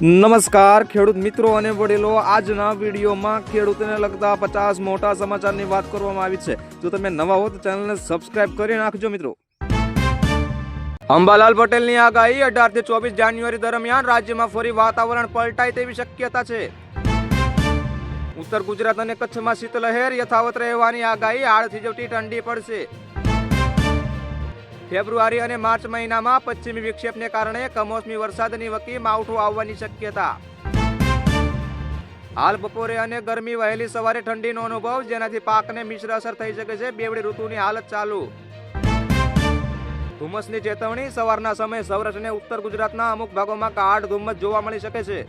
નમસ્કાર, ખેડૂત મિત્રો અને વડીલો. આજના વિડીયોમાં ખેડૂતને લગતા પચાસ મોટા સમાચારની વાત કરવામાં આવી છે. જો તમે નવા હો, તો ચેનલને સબસ્ક્રાઇબ કરી નાખજો મિત્રો. અંબાલાલ પટેલની આગાહી અઢારથી ચોવીસ જાન્યુઆરી દરમિયાન રાજ્યમાં ફરી વાતાવરણ પલટાય તેવી શક્યતા છે. ઉત્તર ગુજરાત અને કચ્છમાં શીતલહેર યથાવત રહેવાની આગાહી આડથી થીજવતી ઠંડી પડશે ફેબ્રુઆરી અને માર્ચ મહિનામાં પશ્ચિમી વિક્ષેપને કારણે કમોસમી વરસાદની વકી માવઠું આવવાની શક્યતા. હાલ બપોરે અને ગરમી વહેલી સવારે ઠંડીનો અનુભવ, જેનાથી પાકને મિશ્ર અસર થઈ શકે છે. બેવડી ઋતુની હાલત ચાલુ. ધુમ્મસની ચેતવણી, સવારના સમયે સૌરાષ્ટ્ર અને ઉત્તર ગુજરાતના અમુક ભાગોમાં કાઢ ધુમ્મસ જોવા મળી શકે છે.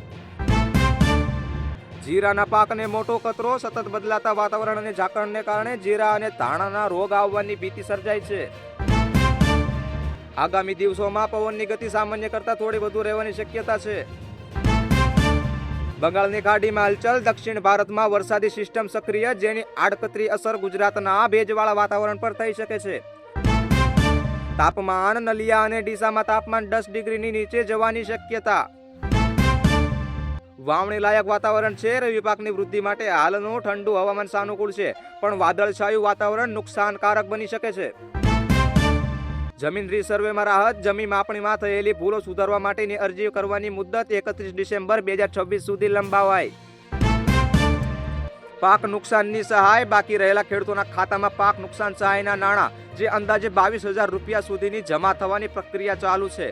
જીરાના પાકને મોટો કચરો, સતત બદલાતા વાતાવરણ અને ઝાકળને કારણે જીરા અને ધાણાના રોગ આવવાની ભીતિ સર્જાય છે. આગામી દિવસોમાં પવનની ગતિ સામાન્ય કરતા થોડી વધુ રહેવાની શક્યતા છે. બંગાળની ખાડીમાં હલચલ, દક્ષિણ ભારતમાં વરસાદી સિસ્ટમ સક્રિય, જેની આડકતરી અસર ગુજરાતના ભેજવાળા વાતાવરણ પર થઈ શકે છે. તાપમાન, નલિયા અને ડીસામાં તાપમાન દસ ડિગ્રીની નીચે જવાની શક્યતા. વાવણી લાયક વાતાવરણ છે, રવિ પાકની વૃદ્ધિ માટે હાલનું ઠંડુ હવામાન સાનુકૂળ છે, પણ વાદળછાયું વાતાવરણ નુકસાનકારક બની શકે છે. જમીન રિસર્વેમાં રાહત, જમીન માપણીમાં થયેલી ભૂલો સુધારવા માટેની અરજી કરવાની મુદત એકત્રીસ ડિસેમ્બર બે હજાર છવ્વીસ સુધી લંબાવાય પાક નુકસાનની સહાય બાકી રહેલા ખેડૂતોના ખાતામાં પાક નુકસાન સહાયના નાણાં, જે અંદાજે બાવીસ હજાર રૂપિયા સુધીની જમા થવાની પ્રક્રિયા ચાલુ છે.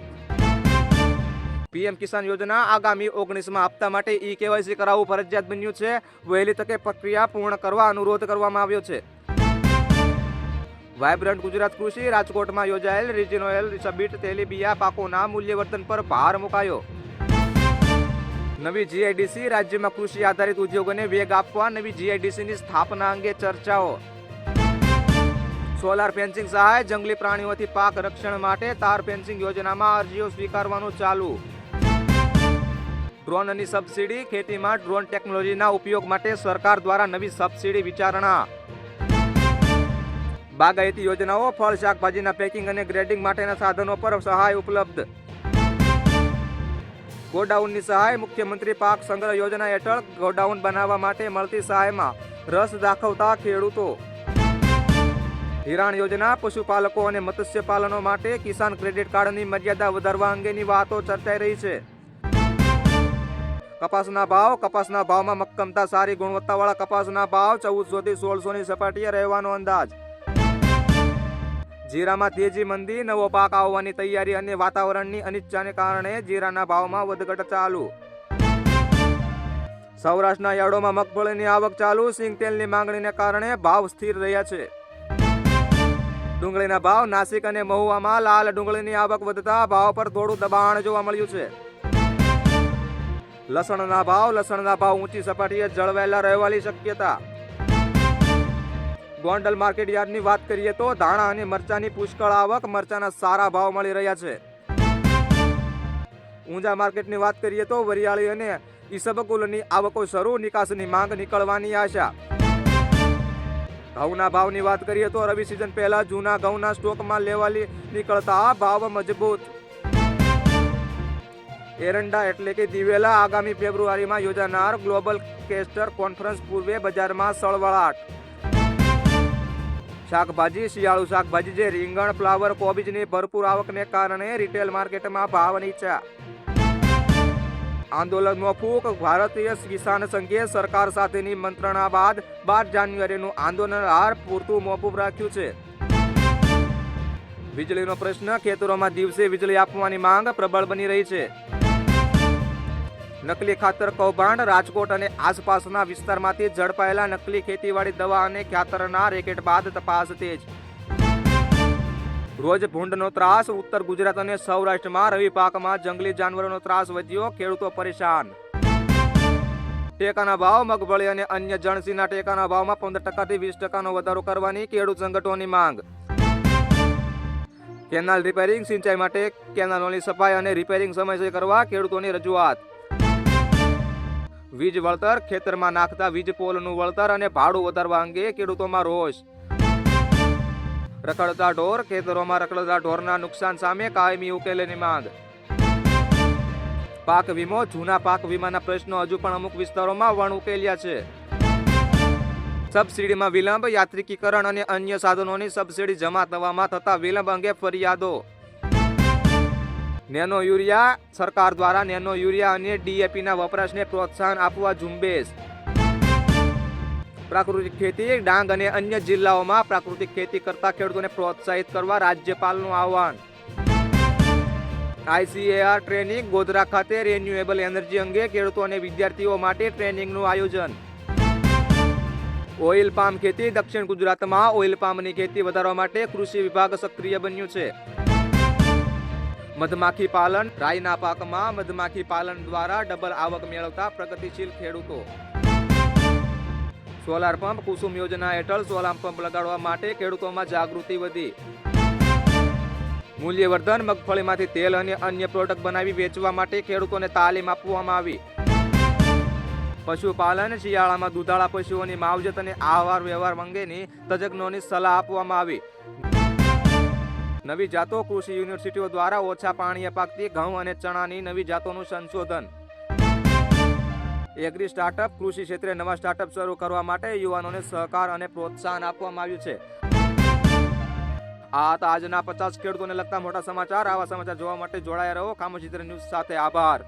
પીએમ કિસાન યોજના આગામી ઓગણીસમાં હપ્તા માટે ઈ કેવાયસી કરાવવું ફરજિયાત બન્યું છે. વહેલી તકે પ્રક્રિયા પૂર્ણ કરવા અનુરોધ કરવામાં આવ્યો છે. વાયબ્રન્ટ ગુજરાત કૃષિ રાજકોટમાં યોજાયેલ રિજિનોયલ સબિટ તેલીબિયા પાકોના મૂલ્યવર્ધન પર ભાર મુકાયો. નવી જીઆઈડીસી રાજ્યમાં કૃષિ આધારિત ઉદ્યોગોને વેગ આપવા નવી જીઆઈડીસીની સ્થાપના અંગે ચર્ચાઓ. સોલાર ફેન્સિંગ સહાય જંગલી પ્રાણીઓથી પાક રક્ષણ માટે તાર ફેન્સિંગ યોજનામાં અરજીઓ સ્વીકારવાનું ચાલુ. ડ્રોનની સબસિડી ખેતીમાં ડ્રોન ટેકનોલોજીના ઉપયોગ માટે સરકાર દ્વારા નવી સબસિડી વિચારણા. બાગાયતી યોજનાઓ, ફળ, શાકભાજીના પેકિંગ અને ગ્રેડિંગ માટેના સાધનો પર સહાય ઉપલબ્ધ. ગોડાઉનની સહાય મુખ્યમંત્રી પાક સંગ્રહ યોજના હેઠળ ગોડાઉન બનાવવા માટે મળતી સહાયમાં રસ દાખવતા ખેડૂતો. ધિરાણ યોજના પશુપાલકો અને મત્સ્યપાલનો માટે કિસાન ક્રેડિટ કાર્ડની મર્યાદા વધારવા અંગેની વાતો ચર્ચાઈ રહી છે. કપાસના ભાવ, કપાસના ભાવમાં મક્કમતા, સારી ગુણવત્તાવાળા કપાસના ભાવ ચૌદસોથી સોળસોની સપાટીએ રહેવાનો અંદાજ. જીરામાં તેજી મંદી, નવો પાક આવવાની તૈયારી અને વાતાવરણની અનિચ્છાને કારણે જીરાના ભાવમાં વધઘટ ચાલુ. સૌરાષ્ટ્રના યાર્ડોમાં મગફળીની આવક ચાલુ સિંગતેલની માંગણીને કારણે ભાવ સ્થિર રહ્યા છે. ડુંગળીના ભાવ નાસિક અને મહુવામાં લાલ ડુંગળીની આવક વધતા ભાવ પર થોડું દબાણ જોવા મળ્યું છે. લસણના ભાવ લસણના ભાવ ઊંચી સપાટીએ જળવાયેલા રહેવાની શક્યતા. ગોંડલ માર્કેટ યાર્ડની વાત કરીએ તો ધાણા અને મરચાની પુષ્કળ આવક, મરચાના સારા ભાવ મળી રહ્યા છે. ઊંઝા માર્કેટની વાત કરીએ તો વરિયાળી અને ઈસબકુલની આવકો શરૂ, નિકાસની માંગ નીકળવાની આશા. ઘઉંના ભાવની વાત કરીએ તો રવિ સિઝન પહેલા જૂના ઘઉંના સ્ટોકમાં લેવાલી નીકળતા ભાવ મજબૂત. એરંડા એટલે કે દિવેલા આગામી ફેબ્રુઆરીમાં યોજાનાર ગ્લોબલ કેસ્ટર કોન્ફરન્સ પૂર્વે બજારમાં સળવળાટ. શાકભાજી, શિયાળુ શાકભાજી જે રીંગણ, ફ્લાવર, કોબીજની ભરપૂર આવકને કારણે રિટેલ માર્કેટમાં ભાવ નીચા આંદોલનનો ફૂંક ભારતીય કિસાન સંઘે સરકાર સાથેની મંત્રણા બાદ બાર જાન્યુઆરીનું આંદોલન હાર પૂરતું મોકૂફ રાખ્યું છે. વીજળીનો પ્રશ્ન ખેતરોમાં દિવસે વીજળી આપવાની માંગ પ્રબળ બની રહી છે. નકલી ખાતર, કૌભાંડ, રાજકોટ અને આસપાસના વિસ્તારમાંથી ઝડપાયેલા નકલી ખેતીવાડી દવા અને ખાતરના રેકેટ બાદ તપાસ તેજ. રોજ ભૂંડનો ત્રાસ, ઉત્તર ગુજરાત અને સૌરાષ્ટ્રમાં રવિ પાકમાં જંગલી જાનવરોનો ત્રાસ વધ્યો, ખેડૂતો પરેશાન. ટેકાના ભાવ મગફળી અને અન્ય જણસીના ટેકાના ભાવમાં પંદર ટકાથી વીસ ટકાનો વધારો કરવાની ખેડૂત સંગઠનોની માંગ. કેનાલ રિપેરિંગ, સિંચાઈ માટે કેનાલોની સફાઈ અને રિપેરિંગ સમયસર કરવા ખેડૂતોની રજૂઆત. વીજ વળતર, ખેતરમાં નાખતા વીજ પોલનું વળતર અને ભાડું વધારવા અંગે ખેડૂતોમાં રોષ. રખડતા ઢોર, ખેતરોમાં રખડતા ઢોરના નુકસાન સામે કાયમી ઉકેલની માંગ. પાક વીમો, જૂના પાક વીમાના પ્રશ્નો હજુ પણ અમુક વિસ્તારોમાં વણ ઉકેલ્યા છે. સબસિડીમાં વિલંબ, યાત્રિકીકરણ અને અન્ય સાધનોની સબસિડી જમા થવામાં થતા વિલંબ અંગે ફરિયાદો. નેનો યુરિયા સરકાર દ્વારા નેનો યુરિયા અને ડીએપીના વપરાશને પ્રોત્સાહન આપવા ઝુંબેશ. પ્રાકૃતિક ખેતી, ડાંગ અને અન્ય જિલ્લાઓમાં પ્રાકૃતિક ખેતી કરતા ખેડૂતોને પ્રોત્સાહિત કરવા રાજ્યપાલનું આહવાન. આઈસીએઆર ટ્રેનિંગ ગોધરા ખાતે રિન્યુએબલ એનર્જી અંગે ખેડૂતો અને વિદ્યાર્થીઓ માટે ટ્રેનિંગનું આયોજન. ઓઇલ પામ ખેતી દક્ષિણ ગુજરાતમાં ઓઇલ પામની ખેતી વધારવા માટે કૃષિ વિભાગ સક્રિય બન્યું છે. મધમાખી પાલન રાઈના પાકમાં મધમાખી પાલન દ્વારા ડબલ આવક મેળવતા પ્રગતિશીલ ખેડૂતો. સોલાર પંપ, કુસુમ યોજના હેઠળ સોલાર પંપ લગાડવા માટે ખેડૂતોમાં જાગૃતિ વધી. મૂલ્યવર્ધન, મગફળીમાંથી તેલ અને અન્ય પ્રોડક્ટ બનાવી વેચવા માટે ખેડૂતોને તાલીમ આપવામાં આવી. પશુપાલન, શિયાળામાં દુધાળા પશુઓની માવજત અને આહાર વ્યવહાર અંગેની તજજ્ઞોની સલાહ આપવામાં આવી. નવી જાતો કૃષિ યુનિવર્સિટીઓ દ્વારા ઓછા પાણીએ પાકતી ઘઉં અને ચણાની નવી જાતોનું સંશોધન. એગ્રી સ્ટાર્ટઅપ કૃષિ ક્ષેત્રે નવા સ્ટાર્ટઅપ શરૂ કરવા માટે યુવાનોને સહકાર અને પ્રોત્સાહન આપવામાં આવ્યું છે. આ હતા આજના પચાસ ખેડૂતોને લગતા મોટા સમાચાર. આવા સમાચાર જોવા માટે જોડાયા રહો. ખામોશી ન્યૂઝ સાથે આભાર.